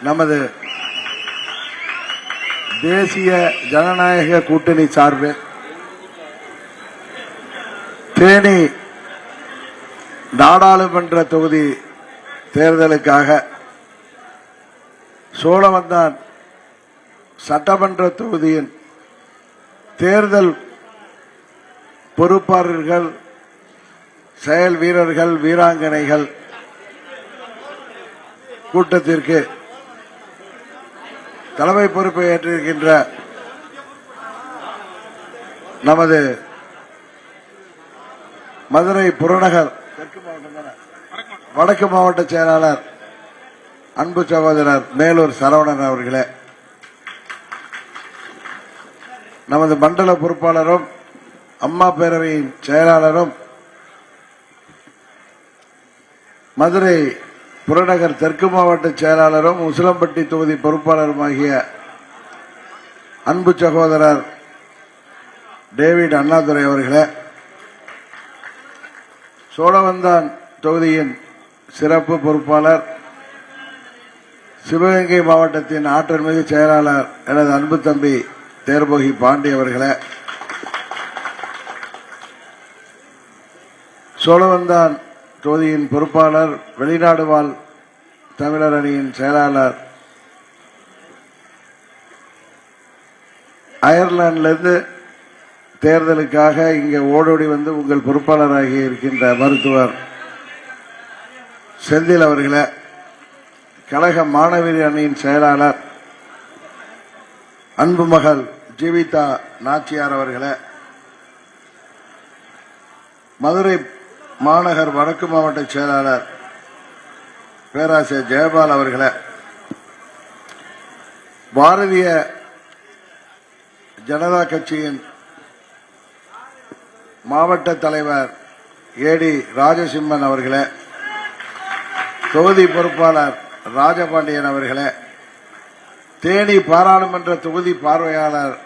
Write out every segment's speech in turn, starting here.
நமது தேசிய ஜனநாயக கூட்டணி சார்பில் தேனி நாடாளுமன்ற தொகுதி தேர்தலுக்காக சோழவந்தான் சட்டமன்ற தொகுதியின் தேர்தல் பொறுப்பாளர்கள் செயல் வீரர்கள் வீராங்கனைகள் கூட்டத்திற்கு தலைமை பொறுப்பை ஏற்றிருக்கின்ற நமது மதுரை புறநகர் தெற்கு மாவட்டம் வடக்கு மாவட்ட செயலாளர் அன்பு சகோதரர் மேலூர் சரவணன் அவர்களே. நமது மண்டல பொறுப்பாளரும் அம்மா பேரவையின் செயலாளரும் மதுரை புறநகர் தெற்கு மாவட்ட செயலாளரும் உசிலம்பட்டி தொகுதி பொறுப்பாளருமாகிய அன்பு சகோதரர் டேவிட் அண்ணாதுரை அவர்களே சோழவந்தான் தொகுதியின் சிறப்பு பொறுப்பாளர் சிவகங்கை மாவட்டத்தின் ஆற்றல்மிகு செயலாளர் எனது அன்பு தம்பி தேர்போகி பாண்டி அவர்களே சோழவந்தான் தொகுதியின் பொறுப்பாளர் வெளிநாடு வாழ் தமிழர் அணியின் செயலாளர். அயர்லாந்திலிருந்து தேர்தலுக்காக இங்கே ஓடோடி வந்து உங்கள் பொறுப்பாளராகி இருக்கின்ற மருத்துவர் செந்தில் அவர்களே கழக மாணவர் அணியின் செயலாளர் அன்பு மகள் ஜீவிதா நாச்சியார் அவர்களே மதுரை மாநகர் வடக்கு மாவட்ட செயலாளர் பேராசிரியர் ஜெயபால் அவர்களை பாரதிய ஜனதா கட்சியின் மாவட்ட தலைவர் ஏடி ராஜசிம்மன் அவர்களே தொகுதி பொறுப்பாளர் ராஜபாண்டியன் அவர்களே தேனி பாராளுமன்ற தொகுதி பார்வையாளர்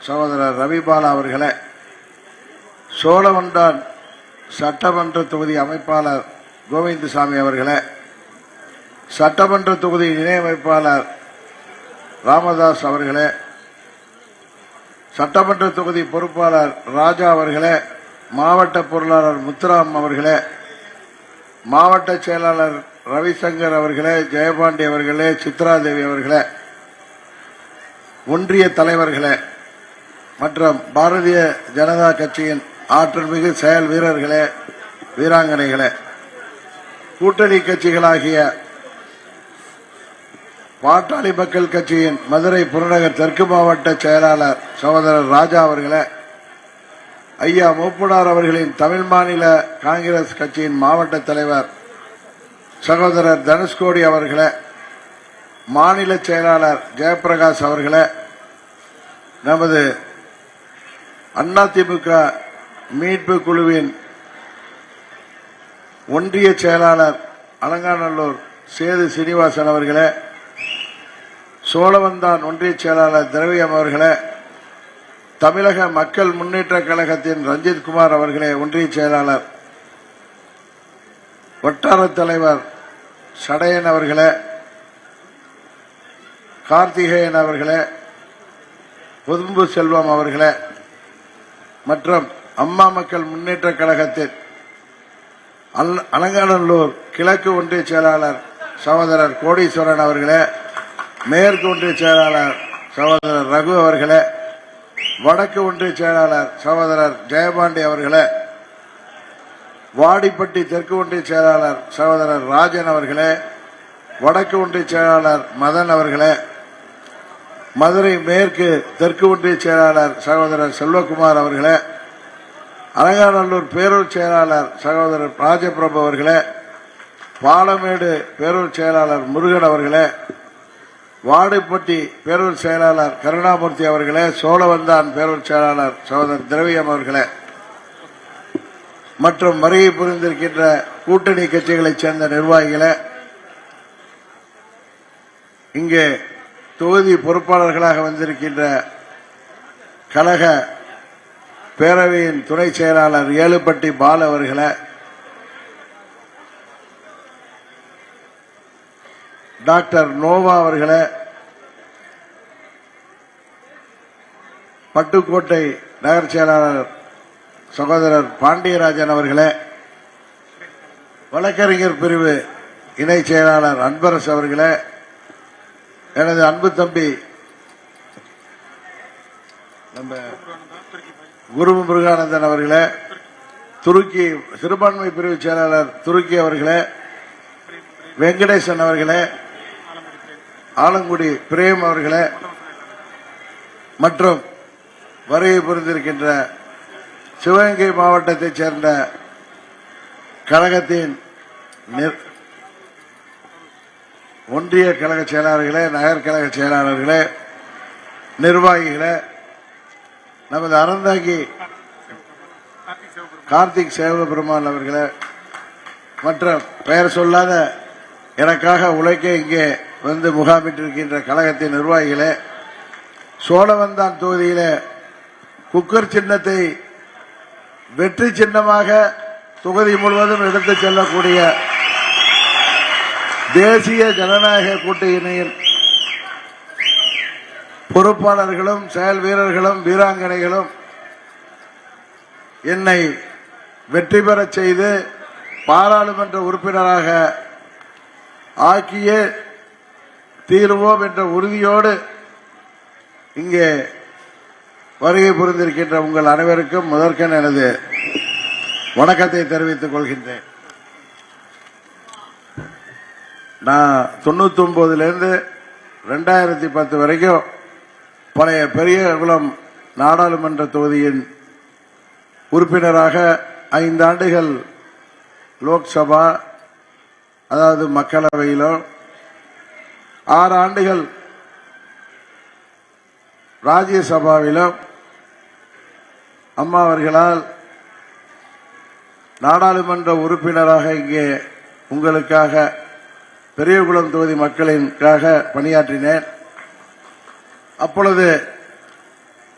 சகோதரர் ரவிபாலா அவர்களே சோழவண்டான் சட்டமன்ற தொகுதி அமைப்பாளர் கோவிந்தசாமி அவர்களே சட்டமன்ற தொகுதி இணையமைப்பாளர் ராமதாஸ் அவர்களே சட்டமன்ற தொகுதி பொறுப்பாளர் ராஜா அவர்களே மாவட்ட பொருளாளர் முத்துராம் அவர்களே மாவட்ட செயலாளர் ரவிசங்கர் அவர்களே ஜெயபாண்டி அவர்களே சித்ராதேவி அவர்களே ஒன்றிய தலைவர்களே மற்றும் பாரதிய ஜனதா கட்சியின் ஆற்றல்மிகு செயல் வீரர்களே வீராங்கனைகளே கூட்டணி கட்சிகளாகிய பாட்டாளி மக்கள் கட்சியின் மதுரை புறநகர் தெற்கு மாவட்ட செயலாளர் சகோதரர் ராஜா அவர்களே ஐயா மூப்புனார் அவர்களின் தமிழ் மாநில காங்கிரஸ் கட்சியின் மாவட்ட தலைவர் சகோதரர் தனுஷ்கோடி அவர்களே மாநில செயலாளர் ஜெயபிரகாஷ் அவர்களே நமது அதிமுக மீட்பு குழுவின் ஒன்றிய செயலாளர் அலங்காநல்லூர் சேது சீனிவாசன் அவர்களே சோழவந்தான் ஒன்றிய செயலாளர் திரவியம் அவர்களே தமிழக மக்கள் முன்னேற்ற கழகத்தின் ரஞ்சித் குமார் அவர்களே ஒன்றிய செயலாளர் வட்டார தலைவர் சடையன் அவர்களே கார்த்திகேயன் அவர்களே பொதும்பு செல்வம் அவர்களே மற்றும் அம்மா மக்கள் முன்னேற்ற கழகத்தின் அலங்காநல்லூர் கிழக்கு ஒன்றிய செயலாளர் சகோதரர் கோடீஸ்வரன் அவர்களே மேற்கு ஒன்றிய செயலாளர் சகோதரர் ரகு அவர்களே வடக்கு ஒன்றிய செயலாளர் சகோதரர் ஜெயபாண்டி அவர்களே வாடிப்பட்டி தெற்கு ஒன்றிய செயலாளர் சகோதரர் ராஜன் அவர்களே வடக்கு ஒன்றிய செயலாளர் மதன் அவர்களே மதுரை மேற்கு தெற்கு ஒன்றிய செயலாளர் சகோதரர் செல்வகுமார் அவர்களே அலங்காநல்லூர் பேரூர் செயலாளர் சகோதரர் ராஜபிரபு அவர்களே பாலமேடு பேரூர் செயலாளர் முருகன் அவர்களே வாடிப்பட்டி பேரூர் செயலாளர் கருணாமூர்த்தி அவர்களே சோழவந்தான் பேரூர் செயலாளர் சகோதரர் திரவியம் அவர்களே மற்றும் வருகை புரிந்திருக்கின்ற கூட்டணி கட்சிகளைச் சேர்ந்த நிர்வாகிகளே இங்கே தொகுதி பொறுப்பாளர்களாக வந்திருக்கின்ற கழக பேரவையின் துணை செயலாளர் ஏழுப்பட்டி பால் அவர்களே. டாக்டர் நோவா அவர்களே. பட்டுக்கோட்டை நகர செயலாளர் சகோதரர் பாண்டியராஜன் அவர்களே. வழக்கறிஞர் பிரிவு இணை செயலாளர் அன்பரசு அவர்களே. எனது அன்பு தம்பி நம்ம குரு முருகானந்தன் அவர்களே துருக்கி சிறுபான்மை பிரிவு செயலாளர் துருக்கி அவர்களே வெங்கடேசன் அவர்களே ஆலங்குடி பிரேம் அவர்களே மற்றும் வருகை புரிந்திருக்கின்ற சிவகங்கை மாவட்டத்தைச் சேர்ந்த கழகத்தின் நிர்- ஒன்றிய கழக செயலாளர்களே நகர் கழக செயலாளர்களே நிர்வாகிகளே நமது அறந்தாங்கி கார்த்திக் சேவபெருமான் அவர்களை மற்ற பெயர் சொல்லாத எனக்காக உழைக்க இங்கே வந்து முகாமிட்டிருக்கின்ற கழகத்தின் நிர்வாகிகளே சோழவந்தான் தொகுதியில குக்கர் சின்னத்தை வெற்றி சின்னமாக தொகுதி முழுவதும் எடுத்துச் செல்லக்கூடிய தேசிய ஜனநாயக கூட்டணியின் பொறுப்பாளர்களும் செயல் வீரர்களும் வீராங்கனைகளும் என்னை வெற்றி பெறச் செய்து பாராளுமன்ற உறுப்பினராக ஆக்கிய தீர்வோம் என்ற உறுதியோடு இங்கே வருகை புரிந்திருக்கின்ற உங்கள் அனைவருக்கும் முதற்கண் எனது வணக்கத்தை தெரிவித்துக் கொள்கின்றேன். நான் தொண்ணூத்தி ஒன்பதுலேருந்து ரெண்டாயிரத்தி பத்து வரைக்கும் பழைய பெரியகுளம் நாடாளுமன்ற தொகுதியின் உறுப்பினராக ஐந்து ஆண்டுகள் லோக்சபா அதாவது மக்களவையிலும் ஆறு ஆண்டுகள் ராஜ்யசபாவிலும் அம்மா அவர்களால் நாடாளுமன்ற உறுப்பினராக இங்கே உங்களுக்காக பெரியகுளம் தொகுதி மக்களுக்காக பணியாற்றினேன். அப்பொழுது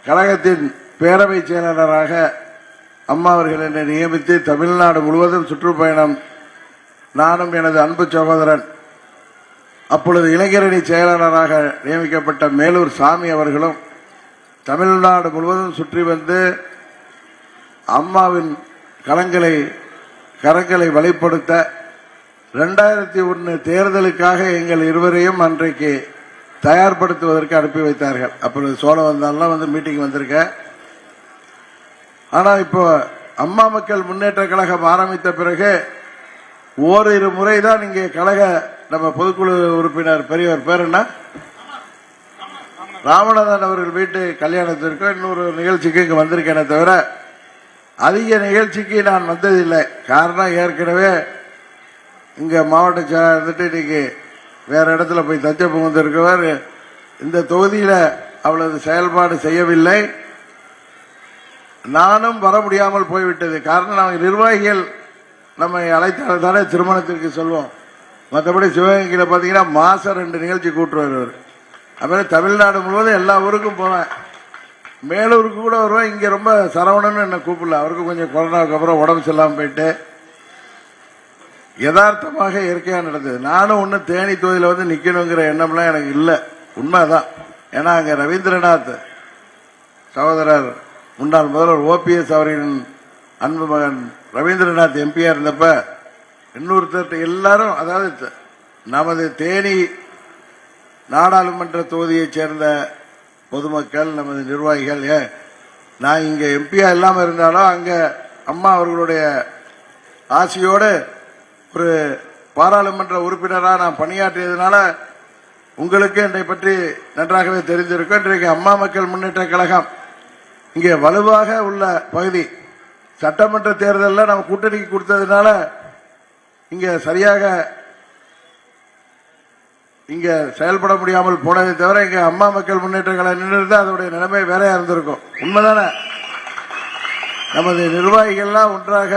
கழகத்தின் பேரவை செயலாளராக அம்மா அவர்கள் என்னை நியமித்து தமிழ்நாடு முழுவதும் சுற்றுப்பயணம் நானும் எனது அன்பு சகோதரன் அப்பொழுது இளைஞரணி செயலாளராக நியமிக்கப்பட்ட மேலூர் சாமி அவர்களும் தமிழ்நாடு முழுவதும் சுற்றி வந்து அம்மாவின் கலங்களை கரங்களை வழிப்படுத்த ரெண்டாயிரத்தி ஒன்று தேர்தலுக்காக எங்கள் இருவரையும் அன்றைக்கு தயார்படுத்துவதற்கு அனுப்பி வைத்தார்கள். அப்புறம் சோழ வந்தாலாம் வந்து மீட்டிங் வந்திருக்கேன் ஆனால் இப்போ அம்மா மக்கள் முன்னேற்ற கழகம் ஆரம்பித்த பிறகு ஓரிரு முறை தான் இங்கே கழக நம்ம பொதுக்குழு உறுப்பினர் பெரியவர் பேர் என்ன? ராமநாதன் அவர்கள் வீட்டு கல்யாணத்திற்கும் இன்னொரு நிகழ்ச்சிக்கு இங்கே வந்திருக்கேனே தவிர அதிக நிகழ்ச்சிக்கு நான் வந்ததில்லை. காரணம் ஏற்கனவே இங்கே மாவட்ட செயலாளர் இருந்துட்டு இன்னைக்கு வேற இடத்துல போய் தஞ்ச புகுந்திருக்கிறார் இந்த தொகுதியில அவளது செயல்பாடு செய்யவில்லை. நானும் வர முடியாமல் போய்விட்டது. காரணம் நாங்கள் நிர்வாகிகள் நம்மை அழைத்தால் தானே திருமணத்திற்கு சொல்வோம். மற்றபடி சிவகங்கையில் பார்த்தீங்கன்னா மாசம் ரெண்டு நிகழ்ச்சி கூட்டு வருவார். அப்புறம் தமிழ்நாடு முழுவதும் எல்லா ஊருக்கும் போவேன். மேலூருக்கு கூட வருவேன். இங்கே ரொம்ப சரவணன்னு என்னை கூப்பிடல. அவருக்கு கொஞ்சம் கொரோனாவுக்கு அப்புறம் உடம்பு சரியில்லாமல் போயிட்டு யதார்த்தமாக இயற்கையாக நடந்தது. நானும் ஒன்றும் தேனி தொகுதியில் வந்து நிற்கணுங்கிற எண்ணம்லாம் எனக்கு இல்லை. உண்மைதான். ஏன்னா அங்கே ரவீந்திரநாத் சகோதரர் முன்னாள் முதல்வர் ஓபிஎஸ் அவர்களின் அன்பு மகன் ரவீந்திரநாத் எம்பியா இருந்தப்ப இன்னொருத்தர் எல்லாரும் அதாவது நமது தேனி நாடாளுமன்ற தொகுதியைச் சேர்ந்த பொதுமக்கள் நமது நிர்வாகிகள் ஏ நான் இங்க எம்பியா இல்லாம இருந்தாலும் அங்க அம்மா அவர்களுடைய ஆசையோடு ஒரு பாராளுமன்ற உறுப்பினராக நான் பணியாற்றியதுனால உங்களுக்கு என்னை பற்றி நன்றாகவே தெரிஞ்சிருக்கும். இன்றைக்கு அம்மா மக்கள் முன்னேற்ற கழகம் இங்கே வலுவாக உள்ள பகுதி. சட்டமன்ற தேர்தலில் நம்ம கூட்டணிக்கு கொடுத்ததுனால இங்கே சரியாக இங்கே செயல்பட முடியாமல் போனதை தவிர இங்கே அம்மா மக்கள் முன்னேற்ற கழகம் நின்று அதோடைய நிலைமை வேறையாக இருந்திருக்கும். உண்மைதானே? நமது நிர்வாகிகள்லாம் ஒன்றாக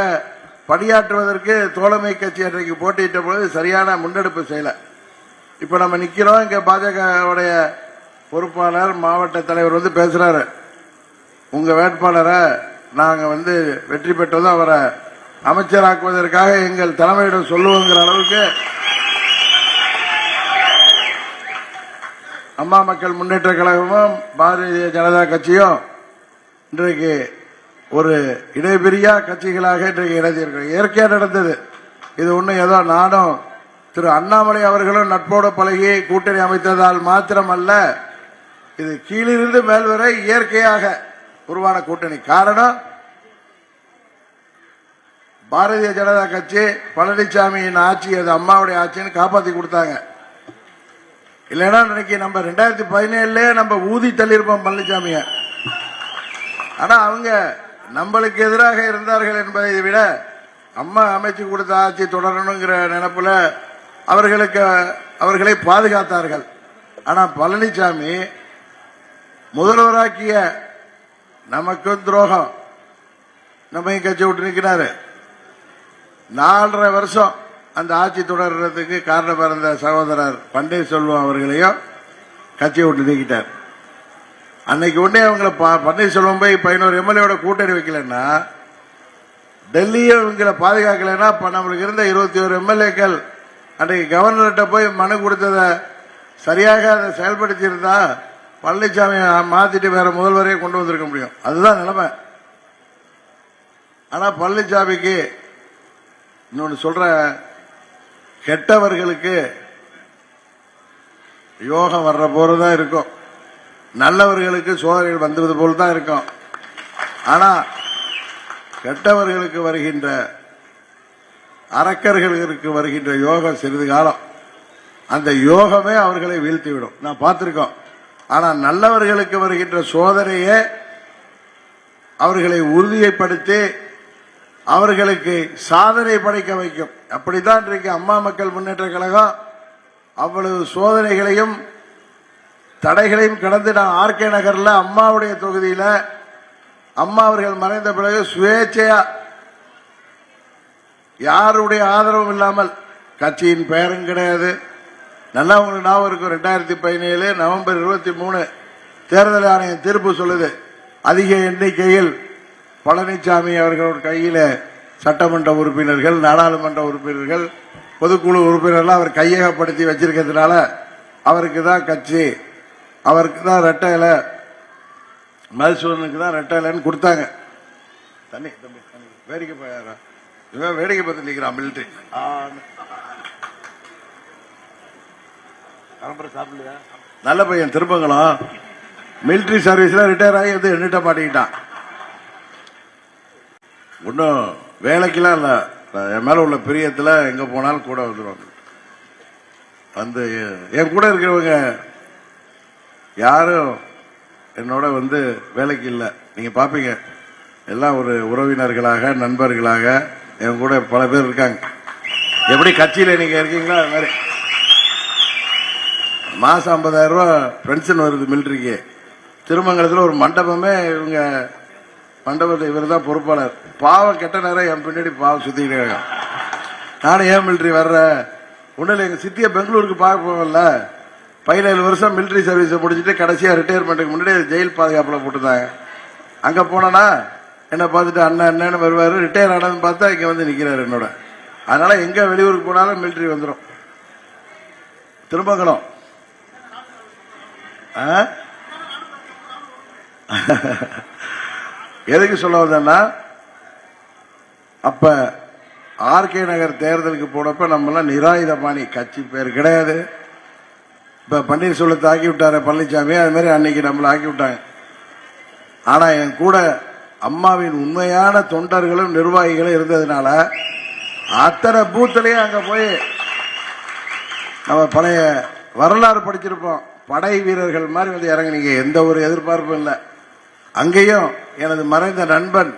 பணியாற்றுவதற்கு தோழமை கட்சி அன்றைக்கு போட்டியிட்ட பொழுது சரியான முன்னெடுப்பு செய்யலை. இப்போ நம்ம நிற்கிறோம் இங்கே பாஜகவுடைய பொறுப்பாளர் மாவட்ட தலைவர் வந்து பேசுகிறாரு உங்கள் வேட்பாளரை நாங்கள் வந்து வெற்றி பெற்றதும் அவரை அமைச்சராக்குவதற்காக எங்கள் தலைமையிடம் சொல்லுவோங்கிற அளவுக்கு அம்மா மக்கள் முன்னேற்ற கழகமும் பாரதிய ஜனதா கட்சியும் இன்றைக்கு ஒரு இடைபெரியா கட்சிகளாக இன்றைக்கு இணைந்திருக்கிறோம். இயற்கையா நடந்தது. இது ஒண்ணு ஏதோ நானும் திரு அண்ணாமலை அவர்களும் நட்போடு பழகி கூட்டணி அமைத்ததால் மாத்திரமல்ல இது கீழிருந்து மேல் வரை இயற்கையாக உருவான கூட்டணி. காரணம் பாரதிய ஜனதா கட்சி பழனிசாமியின் ஆட்சி அது அம்மாவுடைய ஆட்சின்னு காப்பாற்றி கொடுத்தாங்க. இல்லைன்னா இன்னைக்கு நம்ம ரெண்டாயிரத்தி பதினேழுல நம்ம ஊதி தள்ளியிருப்போம் பழனிசாமிய ஆனா அவங்க நம்மளுக்கு எதிராக இருந்தார்கள் என்பதை விட அம்மா அமைச்சு கொடுத்த ஆட்சி தொடரணுங்கிற நினப்புல அவர்களுக்கு அவர்களை பாதுகாத்தார்கள். ஆனா பழனிசாமி முதல்வராக்கிய நமக்கும் துரோகம். நம்ம கட்சி விட்டு நிற்கிறாரு. நாலரை வருஷம் அந்த ஆட்சி தொடர்றதுக்கு காரணம் இருந்த சகோதரர் பன்னீர்செல்வம் அவர்களையும் கட்சியை விட்டு நீக்கிட்டார். அன்னைக்கு உடனே அவங்கள ப- பன்னீர்செல்வம் போய் பதினோரு எம்எல்ஏட கூட்டணி வைக்கலன்னா டெல்லியை இவங்களை பாதுகாக்கலைன்னா இப்போ நம்மளுக்கு இருந்த இருபத்தி ஒரு எம்எல்ஏக்கள் அன்றைக்கு கவர்னர்கிட்ட போய் மனு கொடுத்ததை சரியாக அதை செயல்படுத்தியிருந்தா பழனிசாமி மாத்திட்டு வேற முதல்வரையே கொண்டு வந்திருக்க முடியும். அதுதான் நிலைமை. ஆனா பழனிசாமிக்கு இன்னொன்னு சொல்ற கெட்டவர்களுக்கு யோகம் வர்ற போறதான் இருக்கும். நல்லவர்களுக்கு சோதனைகள் வந்தது போல் தான் இருக்கும். ஆனா கெட்டவர்களுக்கு வருகின்ற அரக்கர்களுக்கு வருகின்ற யோகம் சிறிது காலம். அந்த யோகமே அவர்களை வீழ்த்திவிடும். நான் பார்த்திருக்கோம். ஆனா நல்லவர்களுக்கு வருகின்ற சோதனையே அவர்களை உறுதியைப்படுத்தி அவர்களுக்கு சாதனை படைக்க வைக்கும். அப்படித்தான் இன்றைக்கு அம்மா மக்கள் முன்னேற்ற கழகம் அவ்வளவு சோதனைகளையும் தடைகளையும் கடந்து நான் ஆர்கே நகரில் அம்மாவுடைய தொகுதியில் அம்மா அவர்கள் மறைந்த பிறகு சுயேட்சையா யாருடைய ஆதரவும் இல்லாமல் கட்சியின் பெயரும் கிடையாது. நல்லா உங்களுக்கு ஞாபகம் இருக்கும். ரெண்டாயிரத்தி பதினேழு நவம்பர் இருபத்தி மூணு தேர்தல் ஆணையம் தீர்ப்பு சொல்லுது. அதிக எண்ணிக்கையில் பழனிசாமி அவர்களோட கையில் சட்டமன்ற உறுப்பினர்கள் நாடாளுமன்ற உறுப்பினர்கள் பொதுக்குழு உறுப்பினர்கள் அவர் கையகப்படுத்தி வச்சிருக்கிறதுனால அவருக்கு தான் கட்சி அவருக்கு தான் ரெட்டை இலை. மதுசூதனுக்கு தான் ரெட்டை இலைன்னு கொடுத்தாங்க. தண்ணி தம்பி தண்ணி. வேடிக்கை பாரு. இவன் வேடிக்கை பார்த்து நிற்கிறான் மிலிட்டரி நல்ல பையன் திருப்பங்களும் மிலிட்டரி சர்வீஸ்ல ரிட்டையர் ஆகி வந்து எண்ணிட்ட மாட்டிக்கிட்டான். ஒன்றும் வேலைக்கெல்லாம் இல்லை. என் மேல உள்ள பிரியத்துல எங்க போனாலும் கூட வந்துருவாங்க வந்து என் கூட இருக்கிறவங்க யாரும் என்னோட வந்து வேலைக்கு இல்லை. நீங்க பாப்பீங்க. எல்லாம் ஒரு உறவினர்களாக நண்பர்களாக. என் கூட பல பேர் இருக்காங்க. எப்படி கட்சியில நீங்க இருக்கீங்களோ அது மாதிரி. மாசம் ஐம்பதாயிரம் ரூபா பென்ஷன் வருது மில்ட்ரிக்கு திருமங்கலத்தில் ஒரு மண்டபமே இவங்க மண்டபத்தை இவர் தான் பொறுப்பாளர். பாவம் கெட்ட நேரம் என் பின்னாடி பாவம் சுத்திக்கிட்டு இருக்காங்க. நானும் ஏன் மில்ட்ரி வர்றேன்? ஒன்றும் இல்லை எங்கள் சித்தியை பெங்களூருக்கு பார்க்க போகல பதினேழு வருஷம் மிலிட்டரி சர்வீஸை முடிச்சுட்டு கடைசியாக ரிட்டையர்மெண்ட்டுக்கு முன்னாடி ஜெயில் பாதுகாப்பில் போட்டுருந்தாங்க. அங்கே போனேன்னா என்னை பார்த்துட்டு அண்ணன் அண்ணன்னு வருவார். ரிட்டையர் ஆனதுன்னு பார்த்தா இங்கே வந்து நிற்கிறாரு என்னோட. அதனால் எங்கே வெளியூருக்கு போனாலும் மிலிட்டரி வந்துடும் திருமங்கலம் ஆ? எதுக்கு சொல்ல வந்தேன்னா அப்போ ஆர்கே நகர் தேர்தலுக்கு போனப்போ நம்மளாம் நிராயுதபாணி கட்சி பேர் கிடையாது. இப்போ பன்னீர்செல்வத்தை ஆக்கி விட்டாரு பழனிசாமி அது மாதிரி அன்னைக்கு நம்மளை ஆக்கி விட்டாங்க. ஆனால் என் கூட அம்மாவின் உண்மையான தொண்டர்களும் நிர்வாகிகளும் இருந்ததுனால அத்தனை பூத்துலயும் அங்கே போய் நம்ம பழைய வரலாறு படிச்சிருப்போம். படை வீரர்கள் மாதிரி வந்து இறங்குனீங்க. எந்த ஒரு எதிர்பார்ப்பும் இல்லை. அங்கேயும் எனது மறைந்த நண்பன்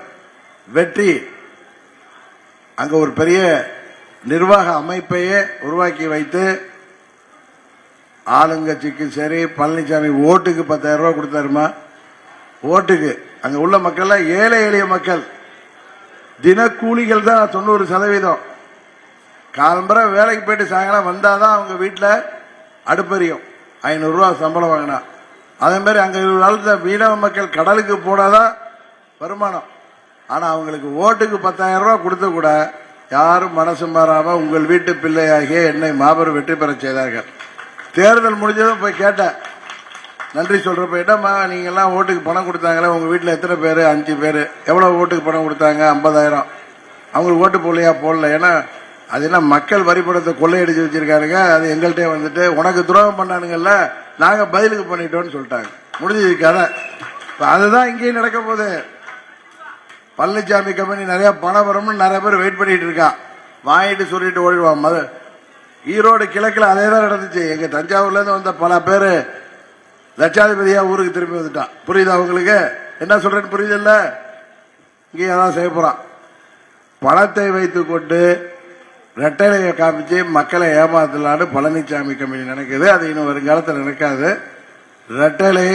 வெற்றி அங்கே ஒரு பெரிய நிர்வாக அமைப்பையே உருவாக்கி வைத்து ஆளுங்கட்சிக்கு சரி பழனிசாமி ஓட்டுக்கு பத்தாயிரம் ரூபாய் கொடுத்தாருமா? ஓட்டுக்கு. அங்க உள்ள மக்கள் ஏழை எளிய மக்கள். தினக்கூலிகள் தான் தொண்ணூறு சதவீதம். காலம்பரை வேலைக்கு போயிட்டு சாயங்காலம் வந்தாதான் அவங்க வீட்டில் அடுப்பெரியும் ஐநூறுரூவா சம்பளம் வாங்கினா. அதே மாதிரி அங்கே வாழ்ந்த மீனவ மக்கள் கடலுக்கு போனாதான் வருமானம். ஆனால் அவங்களுக்கு ஓட்டுக்கு பத்தாயிரம் ரூபா கொடுத்து கூட யாரும் மனசு மாறாம உங்கள் வீட்டு பிள்ளையாகிய என்னை மாபெரும் வெற்றி பெற செய்தார்கள். தேர்தல் முடிஞ்சதும் போய் கேட்டேன். நன்றி சொல்கிறப்ப என்னம்மா நீங்க எல்லாம் ஓட்டுக்கு பணம் கொடுத்தாங்களே உங்க வீட்டுல எத்தனை பேர்? அஞ்சு பேர். எவ்வளவு ஓட்டுக்கு பணம் கொடுத்தாங்க? ஐம்பதாயிரம். அவங்களுக்கு ஓட்டு போடலையா? போடல. ஏன்னா அது என்ன மக்கள் வரிப்படத்தை கொள்ளையடிச்சு வச்சிருக்காருங்க. அது எங்கள்கிட்ட வந்துட்டு உனக்கு துரோகம் பண்ணானுங்கல்ல நாங்க பதிலுக்கு பண்ணிட்டோம்னு சொல்லிட்டாங்க. முடிஞ்சது கதை. இப்போ அதுதான் இங்கேயும் நடக்க போகுது. பழனிசாமி கம்பெனி நிறைய பணம் வரும்னு நிறைய பேர் வெயிட் பண்ணிட்டு இருக்கான் வாங்கிட்டு சொல்லிட்டு ஓடிடுவான். மது ஈரோடு கிழக்கில் அதே தான் நடந்துச்சு. எங்க தஞ்சாவூர்ல இருந்து வந்த பல பேர் லட்சாதிபதியா ஊருக்கு திரும்பி வந்துட்டான். புரியுதா உங்களுக்கு? என்ன சொல்றேன்னு புரியுதுல்ல? இங்கே அதான் செய்ய போறான். பணத்தை வைத்து கொண்டு ரெட்டலையை காமிச்சு மக்களை ஏமாத்தலான்னு பழனிசாமி கம்பெனி நினைக்குது. அது இன்னும் வருங்காலத்தில் நடக்காது ரெட்டலை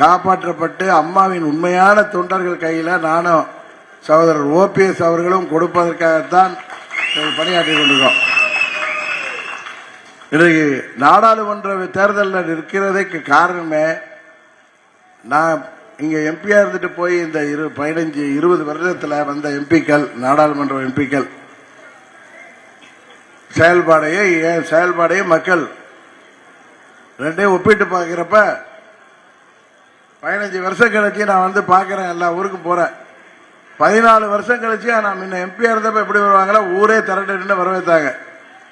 காப்பாற்றப்பட்டு அம்மாவின் உண்மையான தொண்டர்கள் கையில் நானும் சகோதரர் ஓபிஎஸ் அவர்களும் கொடுப்பதற்காகத்தான் பணியாற்றி கொண்டிருக்கோம் இன்றைக்கு நாடாளுமன்ற தேர்தலில் நிற்கிறதுக்கு காரணமே நான் இங்கே எம்பியா இருந்துட்டு போய் இந்த இரு பதினஞ்சு இருபது வருடத்தில் வந்த எம்பிக்கள் நாடாளுமன்ற எம்பிக்கள் செயல்பாடையே என் செயல்பாடையே மக்கள் ரெண்டையும் ஒப்பிட்டு பார்க்குறப்ப பதினஞ்சு வருஷம் கழிச்சு நான் வந்து பார்க்குறேன் எல்லா ஊருக்கும் போகிறேன் பதினாலு வருஷம் கழிச்சு நான் முன்ன எம்பியாக இருந்தப்ப எப்படி வருவாங்களோ ஊரே திரண்டு நின்று வரவேத்தாங்க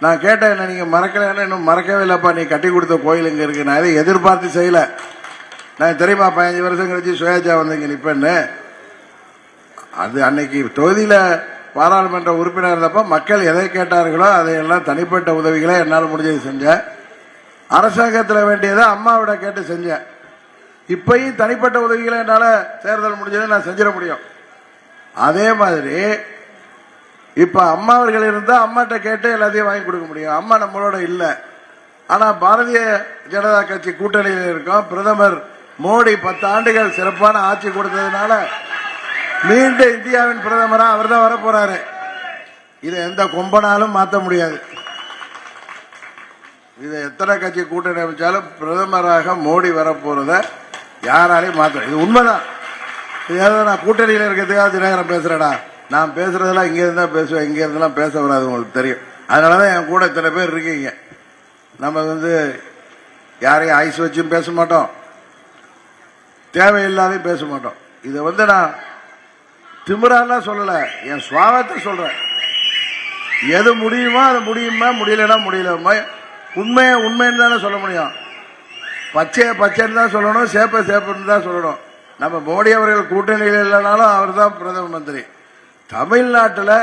நான் கேட்டேன் என்ன நீங்க மறக்கலன்னு இன்னும் மறக்கவே இல்லைப்பா நீ கட்டி கொடுத்த கோயில் இங்க இருக்கு. நான் எதை எதிர்பார்த்து செய்யல. நான் தெரியுமா பதினஞ்சு வருஷம் கழிச்சு சுயேஜா வந்து இங்க அது அன்னைக்கு தொகுதியில பாராளுமன்ற உறுப்பினர் இருந்தப்ப மக்கள் எதை கேட்டார்களோ அதையெல்லாம் தனிப்பட்ட உதவிகளை என்னால் முடிஞ்சது செஞ்சேன். அரசாங்கத்தில் வேண்டியதை அம்மாவிட கேட்டு செஞ்சேன். இப்பயும் தனிப்பட்ட உதவிகளை என்னால் தேர்தல் முடிஞ்சதை நான் செஞ்சிட முடியும். அதே மாதிரி இப்ப அம்மா அவர்கள் இருந்தா அம்மாட்ட கேட்டு எல்லாத்தையும் வாங்கி கொடுக்க முடியும். அம்மா நம்மளோட இல்லை. ஆனா பாரதிய ஜனதா கட்சி கூட்டணியில் இருக்கோம். பிரதமர் மோடி பத்து ஆண்டுகள் சிறப்பான ஆட்சி கொடுத்ததுனால மீண்டும் இந்தியாவின் பிரதமரா அவர் தான் வரப்போறாரு. இதை எந்த கொம்பனாலும் மாத்த முடியாது. இதை எத்தனை கட்சி கூட்டணி அமைச்சாலும் பிரதமராக மோடி வரப்போறத யாராலையும் மாத்த இது உண்மைதான். இது ஏதோ நான் கூட்டணியில் இருக்கிறதுக்காக தினகரன் பேசுறேடா நான் பேசுறதெல்லாம் இங்க இருந்தா பேசுவேன் இங்க இருந்தெல்லாம் பேச வராது உங்களுக்கு தெரியும். அதனாலதான் என் கூட இத்தனை பேர் இருக்கீங்க. நம்ம வந்து யாரையும் ஐஸ் வச்சும் பேச மாட்டோம். தேவையில்லாதையும் பேச மாட்டோம். இதை வந்து நான் திமுறாலாம் சொல்லல என் சுவாபத்தை சொல்றேன். எது முடியுமோ அது முடியுமா முடியலன்னா முடியலமா உண்மையை உண்மைன்னு தானே சொல்ல முடியும். பச்சையை பச்சைன்னு தான் சொல்லணும் சேப்பை சேப்புன்னு தான் சொல்லணும். நம்ம மோடி அவர்கள் கூட்டணியில் இல்லைனாலும் அவர் தான் பிரதம மந்திரி. தமிழ்நாட்டில்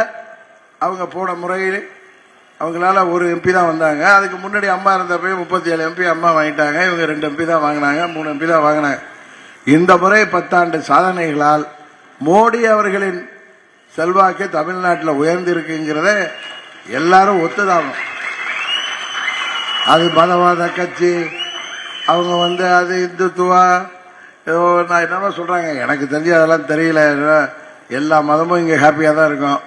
அவங்க போன முறையில் அவங்களால ஒரு எம்பி தான் வந்தாங்க. அதுக்கு முன்னாடி அம்மா இருந்தப்போ முப்பத்தி ஏழு எம்பி அம்மா வாங்கிட்டாங்க. இவங்க ரெண்டு எம்பி தான் வாங்கினாங்க. மூணு எம்பி தான் வாங்கினாங்க. இந்த முறை பத்தாண்டு சாதனைகளால் மோடி அவர்களின் செல்வாக்கு தமிழ்நாட்டில் உயர்ந்திருக்குங்கிறத எல்லாரும் ஒத்துதாகும் அது மதவாத கட்சி. அவங்க வந்து அது இந்துத்துவா ஏதோ நான் என்னமோ சொல்கிறாங்க எனக்கு தெரிஞ்சு அதெல்லாம் தெரியல. எல்லா மதமும் இங்கே ஹாப்பியாக தான் இருக்கும்.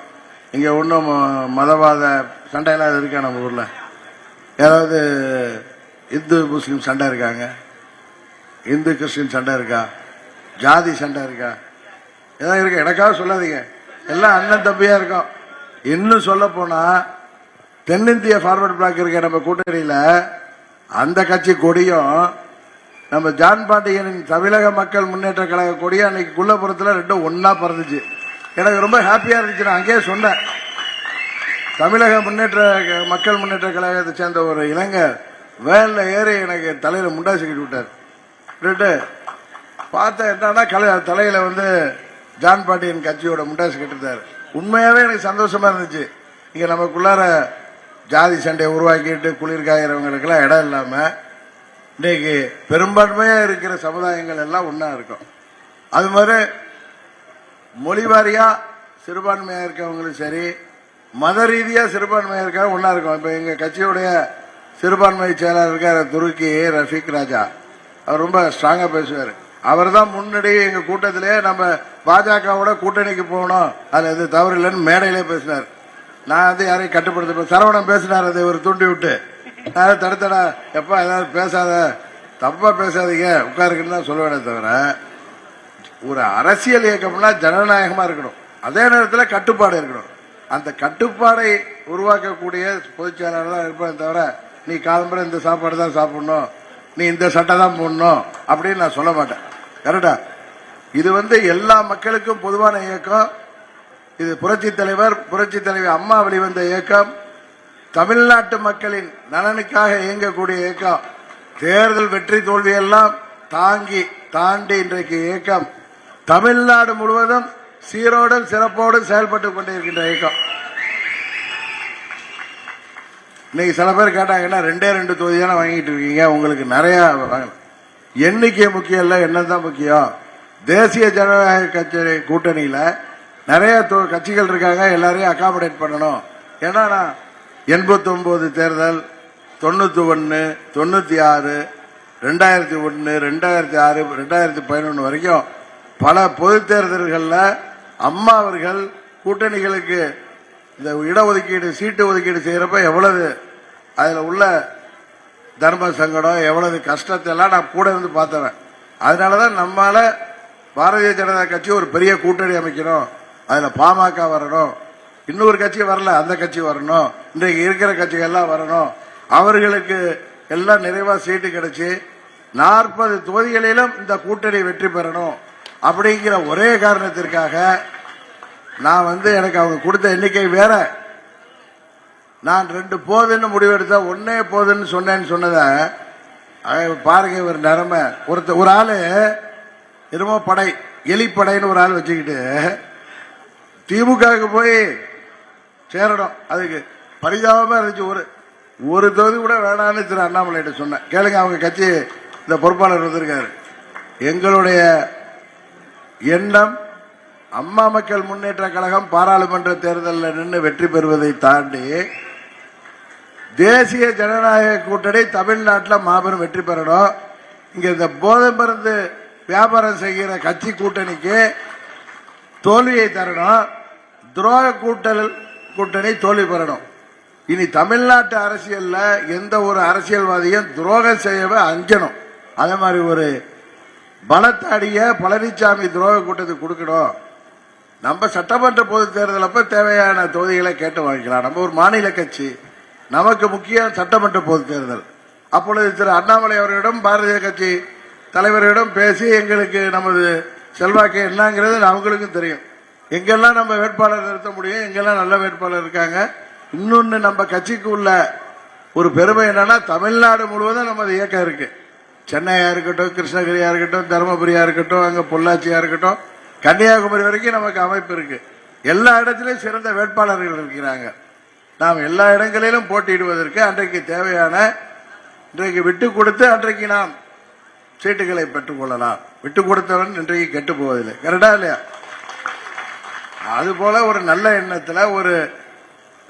இங்கே ஒன்றும் மதவாத சண்டையெல்லாம் இருக்கா நம்ம ஊரில்? ஏதாவது இந்து முஸ்லீம் சண்டை இருக்காங்க? இந்து கிறிஸ்டின் சண்டை இருக்கா? ஜாதி சண்டை இருக்கா? ஏதாவது இருக்கா? எனக்காக சொல்லாதீங்க. எல்லாம் அண்ணன் தம்பியாக இருக்கும். இன்னும் சொல்ல போனால் தென்னிந்திய ஃபார்வர்ட் பிளாக் இருக்க நம்ம கூட்டணியில் அந்த கட்சி கொடியும் நம்ம ஜான் பாண்டியனின் தமிழக மக்கள் முன்னேற்ற கழக கொடியும் அன்னைக்கு குள்ளபுரத்தில் ரெண்டும் ஒன்னா பறந்துச்சு. எனக்கு ரொம்ப ஹாப்பியா இருந்துச்சு. நான் அங்கேயே சொன்னேன். தமிழக முன்னேற்ற மக்கள் முன்னேற்ற கழகத்தை சேர்ந்த ஒரு இளைஞர் வேன்ல ஏறி எனக்கு தலையில முண்டாசி கட்டி விட்டார். விட்டுட்டு பார்த்தேன் என்னன்னா கலை தலையில வந்து ஜான் பாண்டியன் கட்சியோட முண்டாசி கட்டிருந்தாரு. உண்மையாவே எனக்கு சந்தோஷமா இருந்துச்சு. இங்க நமக்குள்ளார ஜாதி சண்டையை உருவாக்கிட்டு குளிர் காய்கிறவங்களுக்கெல்லாம் இடம் இல்லாமல் இன்னைக்கு பெரும்பான்மையா இருக்கிற சமுதாயங்கள் எல்லாம் ஒன்னா இருக்கும். அது மாதிரி மொழி வாரியாக சிறுபான்மையா இருக்கவங்களும் சரி மத ரீதியா சிறுபான்மையா இருக்க ஒன்னா இருக்கும். இப்ப எங்க கட்சியுடைய சிறுபான்மை செயலாளர் இருக்கார் துருக்கி ரஃபீக் ராஜா. அவர் ரொம்ப ஸ்ட்ராங்கா பேசுவார். அவர் தான் முன்னாடி எங்க கூட்டத்திலே நம்ம பாஜகவோட கூட்டணிக்கு போகணும். அதில் எது தவறு இல்லைன்னு மேடையிலே பேசினார். நான் வந்து யாரையும் கட்டுப்படுத்த சரவணன் பேசினார் அதை இவர் தூண்டி விட்டு நான் தடுத்தடா எப்பா ஏதாவது பேசாத. தப்பா பேசாதீங்க. உட்காருக்குன்னு தான் சொல்லுவேனே தவிர ஒரு அரசியல் இயக்கம்னா ஜனநாயகமா இருக்கணும். அதே நேரத்தில் கட்டுப்பாடு இருக்கணும். அந்த கட்டுப்பாடை உருவாக்கக்கூடிய பொதுச் செயலாளர் தான் இருப்பதை தவிர நீ காலம்பரம் இந்த சாப்பாடு தான் சாப்பிடணும். நீ இந்த சட்டை தான் போடணும். அப்படின்னு நான் சொல்ல மாட்டேன். கரெக்டா இது வந்து எல்லா மக்களுக்கும் பொதுவான இயக்கம். இது புரட்சி தலைவர் புரட்சி தலைவர் அம்மா வெளிவந்த இயக்கம். தமிழ்நாட்டு மக்களின் நலனுக்காக இயங்கக்கூடிய இயக்கம். தேர்தல் வெற்றி தோல்வியெல்லாம் தாங்கி தாண்டி இன்றைக்கு இயக்கம். தமிழ்நாடு முழுவதும் சீரோடும் சிறப்போடும் செயல்பட்டு கொண்டிருக்கின்ற இயக்கம். இன்னைக்கு சில பேர் கேட்டாங்கன்னா ரெண்டே ரெண்டு தொகுதி தானே வாங்கிட்டு இருக்கீங்க? உங்களுக்கு நிறைய எண்ணிக்கை முக்கியம் இல்லை என்னதான் முக்கியம். தேசிய ஜனநாயக கட்சி கூட்டணியில நிறைய தொ- கட்சிகள் இருக்காங்க எல்லாரையும் அகாமடேட் பண்ணணும். ஏன்னா நான் எண்பத்தொம்போது தேர்தல் தொண்ணூத்தி ஒன்னு தொண்ணூத்தி ஆறு ரெண்டாயிரத்தி ஒன்னு ரெண்டாயிரத்தி ஆறு ரெண்டாயிரத்தி பதினொன்று வரைக்கும் பல பொது தேர்தல்களில் அம்மா அவர்கள் கூட்டணிகளுக்கு இந்த இடஒதுக்கீடு சீட்டு ஒதுக்கீடு செய்யறப்ப எவ்வளவு அதுல உள்ள தர்ம சங்கடம் எவ்வளவு கஷ்டத்தை எல்லாம் நான் கூட இருந்து பார்த்தவன். அதனாலதான் நம்மால பாரதிய ஜனதா கட்சி ஒரு பெரிய கூட்டணி அமைக்கணும். அதுல பாமக வரணும். இன்னொரு கட்சி வரல அந்த கட்சி வரணும். இன்றைக்கு இருக்கிற கட்சிகள் எல்லாம் வரணும். அவர்களுக்கு எல்லாம் நிறைவா சீட்டு கிடைச்சு நாற்பது தொகுதிகளிலும் இந்த கூட்டணி வெற்றி பெறணும். அப்படிங்கிற ஒரே காரணத்திற்காக நான் வந்து எனக்கு அவங்க கொடுத்த எண்ணிக்கை வேற. நான் ரெண்டு போதுன்னு முடிவெடுத்தா ஒன்னே போதுன்னு சொன்னேன்னு சொன்னத பாருங்க ஒரு நிறமை ஒருத்த ஒரு ஆளு என்னமோ படை எலிப்படைன்னு ஒரு ஆள் வச்சுக்கிட்டு திமுகவுக்கு போய் சேரணும். அதுக்கு பரிதாபமா இருந்துச்சு ஒரு ஒரு தொகுதி கூட வேணாம்னு திரு அண்ணாமலைகிட்ட சொன்னேன். கேளுங்க அவங்க கட்சி இந்த பொறுப்பாளர் வந்திருக்காரு. எங்களுடைய எண்ணம் அம்மா மக்கள் முன்னேற்ற கழகம் பாராளுமன்ற தேர்தலில் நின்று வெற்றி பெறுவதை தாண்டி தேசிய ஜனநாயக கூட்டணி தமிழ்நாட்டில் மாபெரும் வெற்றி பெறணும். இங்க இந்த போதை மருந்து வியாபாரம் செய்கிற கட்சி கூட்டணிக்கு தோல்வியை தரணும். துரோக கூட்டல் கூட்டணி தோல்வி பெறணும். இனி தமிழ்நாட்டு அரசியல்ல எந்த ஒரு அரசியல்வாதியும் துரோகம் செய்யவே அஞ்சணும். அதே மாதிரி ஒரு பலத்தாடிய பழனிசாமி துரோக கூட்டத்துக்கு கொடுக்கணும். நம்ம சட்டமன்ற பொது தேர்தல் அப்ப தேவையான தொகுதிகளை கேட்டு வாங்கிக்கலாம் நம்ம ஒரு மாநில கட்சி. நமக்கு முக்கியம் சட்டமன்ற பொது தேர்தல். அப்பொழுது திரு அண்ணாமலை அவர்களிடம் பாரதிய கட்சி தலைவர்களிடம் பேசி எங்களுக்கு நமது செல்வாக்கு என்னங்கிறது அவங்களுக்கும் தெரியும். எங்கெல்லாம் நம்ம வேட்பாளர் நிறுத்த முடியும் எங்கெல்லாம் நல்ல வேட்பாளர் இருக்காங்க இன்னொன்னு நம்ம கட்சிக்கு உள்ள ஒரு பெருமை என்னன்னா தமிழ்நாடு முழுவதும் நமது இயக்கம் இருக்கு. சென்னையா இருக்கட்டும் கிருஷ்ணகிரியா இருக்கட்டும் தருமபுரியா இருக்கட்டும் அங்க பொள்ளாச்சியா இருக்கட்டும் கன்னியாகுமரி வரைக்கும் நமக்கு அமைப்பு இருக்கு. எல்லா இடத்திலும் சிறந்த வேட்பாளர்கள் இருக்கிறாங்க. நாம் எல்லா இடங்களிலும் போட்டியிடுவதற்கு அன்றைக்கு தேவையான இன்றைக்கு விட்டு கொடுத்து அன்றைக்கு நாம் சீட்டுகளை பெற்றுக்கொள்ளலாம் விட்டு கொடுத்தவன் இன்றைக்கு கெட்டு போவதில்லை. கரெக்டா இல்லையா? அது போல ஒரு நல்ல எண்ணத்துல ஒரு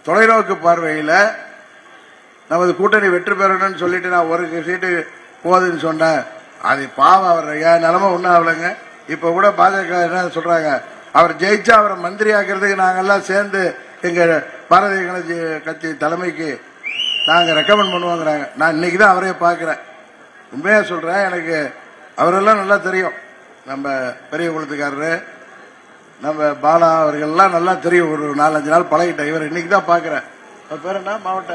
தொலைநோக்கு பார்வையில நமது கூட்டணி வெற்றி பெறணும்னு சொல்லிட்டு நான் ஒரு சீட்டு போகுதுன்னு சொன்னேன். அது பாவம் அவர் என் நிலமை ஒன்றும் ஆகலைங்க. இப்ப கூட பாஜக என்ன சொல்றாங்க? அவர் ஜெயிச்சா அவரை மந்திரி ஆக்கிறதுக்கு நாங்கெல்லாம் சேர்ந்து எங்க பாரதிய கட்சி கட்சி தலைமைக்கு நாங்க ரெக்கமெண்ட் பண்ணுவோங்கிறாங்க. நான் இன்னைக்கு தான் அவரே பார்க்குறேன். உண்மையா சொல்றேன் எனக்கு அவரெல்லாம் நல்லா தெரியும். நம்ம பெரிய குளத்துக்காரரு நம்ம பாலா அவர்கள்லாம் நல்லா தெரியும். ஒரு நாலஞ்சு நாள் பழகிட்ட இவர் இன்னைக்கு தான் பார்க்குறேன் அவர் பேர் என்ன? மாவட்ட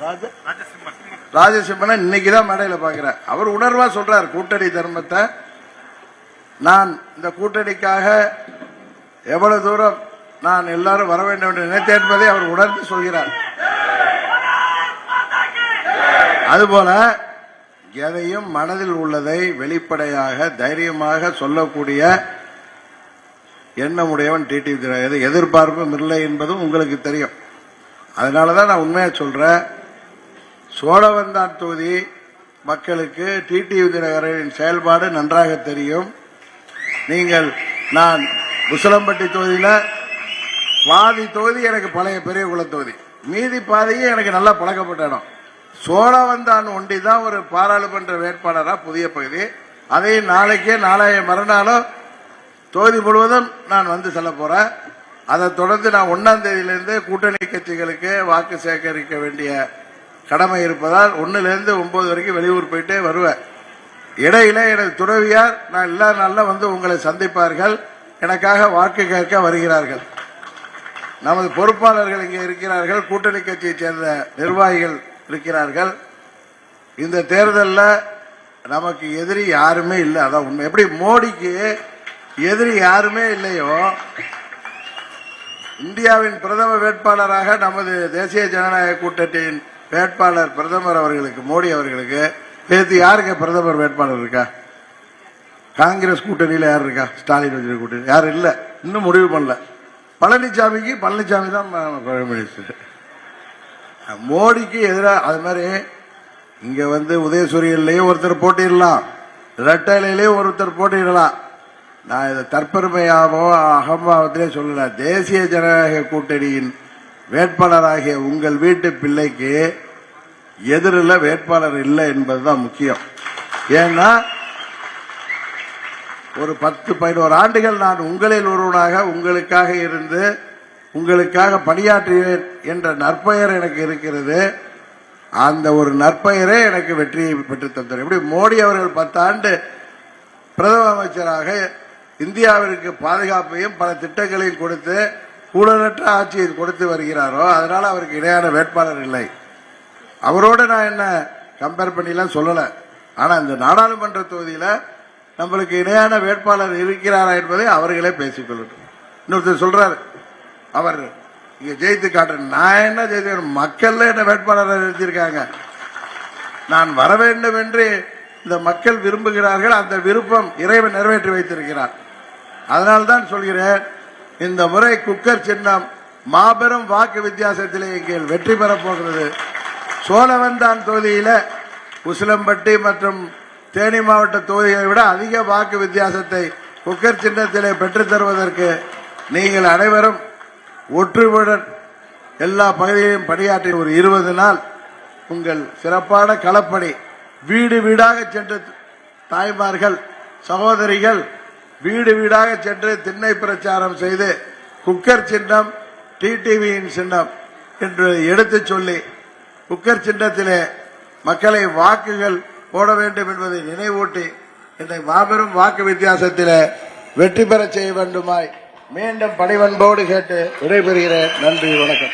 ராஜ- ராஜசிம்மனை. இன்னைக்கு தான் மேடையில் பார்க்குறேன் அவர் உணர்வா சொல்றார் கூட்டணி தர்மத்தை. நான் இந்த கூட்டணிக்காக எவ்வளவு தூரம் நான் எல்லாரும் வர வேண்டும் என்று நினைத்தேன் என்பதை அவர் உணர்ந்து சொல்கிறார். அதுபோல எதையும் மனதில் உள்ளதை வெளிப்படையாக தைரியமாக சொல்லக்கூடிய எண்ணமுடையவன் டிடி எது எதிர்பார்ப்பும் இல்லை என்பதும் உங்களுக்கு தெரியும். அதனாலதான் நான் உண்மையாக சொல்றேன். சோழவந்தான் தொகுதி. மக்களுக்கு டிடி விதிநகரின் செயல்பாடு நன்றாக தெரியும். நீங்கள் நான் முசலம்பட்டி தொகுதியில் பாதி தொகுதி எனக்கு பழைய பெரிய குல தொகுதி. மீதி பாதியும் எனக்கு நல்லா பழக்கப்பட்ட இடம். சோழவந்தான் ஒண்டி தான் ஒரு பாராளுமன்ற வேட்பாளரா புதிய பகுதி. அதையும் நாளைக்கே நாளைய மறுநாளும் தொகுதி முழுவதும் நான் வந்து செல்ல போறேன். அதை தொடர்ந்து நான் ஒன்னாம் தேதியிலிருந்து கூட்டணி கட்சிகளுக்கு வாக்கு சேகரிக்க வேண்டிய கடமை இருப்பதால் ஒன்னுலேருந்து ஒன்பது வரைக்கும் வெளியூர் போயிட்டே வருவேன். இடையில எனது துறவியார் நான் எல்லா நாளில் வந்து உங்களை சந்திப்பார்கள். எனக்காக வாக்கு கேட்க வருகிறார்கள். நமது பொறுப்பாளர்கள் இங்கே இருக்கிறார்கள். கூட்டணி கட்சியைச் சேர்ந்த நிர்வாகிகள் இருக்கிறார்கள். இந்த தேர்தலில் நமக்கு எதிரி யாருமே இல்லை. அதான் உண்மை. எப்படி மோடிக்கு எதிரி யாருமே இல்லையோ இந்தியாவின் பிரதம வேட்பாளராக நமது தேசிய ஜனநாயக கூட்டத்தின் வேட்பாளர் பிரதமர் அவர்களுக்கு மோடி அவர்களுக்கு நேற்று யாருக்கு பிரதமர் வேட்பாளர் இருக்கா? காங்கிரஸ் கூட்டணியில் யார் இருக்கா? ஸ்டாலின் கூட்டணி. யாரும் இல்லை. இன்னும் முடிவு பண்ணல. பழனிசாமிக்கு பழனிசாமி தான் பிரைம் மினிஸ்டர் மோடிக்கு எதிராக அது மாதிரி இங்க வந்து உதயசூரியன்லயும் ஒருத்தர் போட்டிடலாம். ரெட்டையிலையும் ஒருத்தர் போட்டிடலாம். நான் இதை தற்பெருமையாவோ அகம்பாவத்திலே சொல்லல. தேசிய ஜனநாயக கூட்டணியின் வேட்பாளராகிய உங்கள் வீட்டு பிள்ளைக்கு எதிரில் வேட்பாளர் இல்லை என்பதுதான் முக்கியம். ஏன்னா ஒரு பத்து பதினோரு ஆண்டுகள் நான் உங்களில் ஒருவனாக உங்களுக்காக இருந்து உங்களுக்காக பணியாற்றுவேன் என்ற நற்பெயர் எனக்கு இருக்கிறது. அந்த ஒரு நற்பெயரே எனக்கு வெற்றியை பெற்று தந்தார் எப்படி மோடி அவர்கள் பத்தாண்டு பிரதம அமைச்சராக இந்தியாவிற்கு பாதுகாப்பையும் பல திட்டங்களையும் கொடுத்து கூடலற்ற ஆட்சியை கொடுத்து வருகிறாரோ அதனால் அவருக்கு இணையான வேட்பாளர் இல்லை. அவரோடு நான் என்ன கம்பேர் பண்ணிலாம் சொல்லலை. ஆனால் இந்த நாடாளுமன்ற தொகுதியில் நம்மளுக்கு இணையான வேட்பாளர் இருக்கிறாரா என்பதை அவர்களே பேசிக்கொள்ளட்டும் இன்னொருத்தர் சொல்றாரு அவர் இங்க ஜெயித்து காட்டுறேன் நான் என்ன ஜெயித்து மக்கள்ல என்ன வேட்பாளராக நிறுத்தியிருக்காங்க நான் வர வேண்டும் என்று இந்த மக்கள் விரும்புகிறார்கள். அந்த விருப்பம் இறைவன் நிறைவேற்றி வைத்திருக்கிறார். அதனால்தான் சொல்கிறேன் இந்த முறை குக்கர் சின்னம் மாபெரும் வாக்கு வித்தியாசத்திலே எங்கள் வெற்றி பெறப் போகிறது. சோழவந்தான் தொகுதியில உசிலம்பட்டி மற்றும் தேனி மாவட்ட தொகுதிகளை விட அதிக வாக்கு வித்தியாசத்தை குக்கர் சின்னத்திலே பெற்றுத் தருவதற்கு நீங்கள் அனைவரும் ஒற்றுமையுடன் எல்லா பகுதியிலும் பணியாற்றி ஒரு இருபது நாள் உங்கள் சிறப்பான களப்பணி. வீடு வீடாக சென்று தாய்மார்கள் சகோதரிகள் வீடு வீடாக சென்று திண்ணை பிரச்சாரம் செய்து குக்கர் சின்னம் டிடிவியின் சின்னம் என்று எடுத்துச் சொல்லி குக்கர் சின்னத்திலே மக்களை வாக்குகள் போட வேண்டும் என்பதை நினைவூட்டி என்னை மாபெரும் வாக்கு வித்தியாசத்திலே வெற்றி பெறச் செய்ய வேண்டுமாய் மீண்டும் பணிவன்போடு கேட்டு விடைபெறுகிறேன். நன்றி வணக்கம்.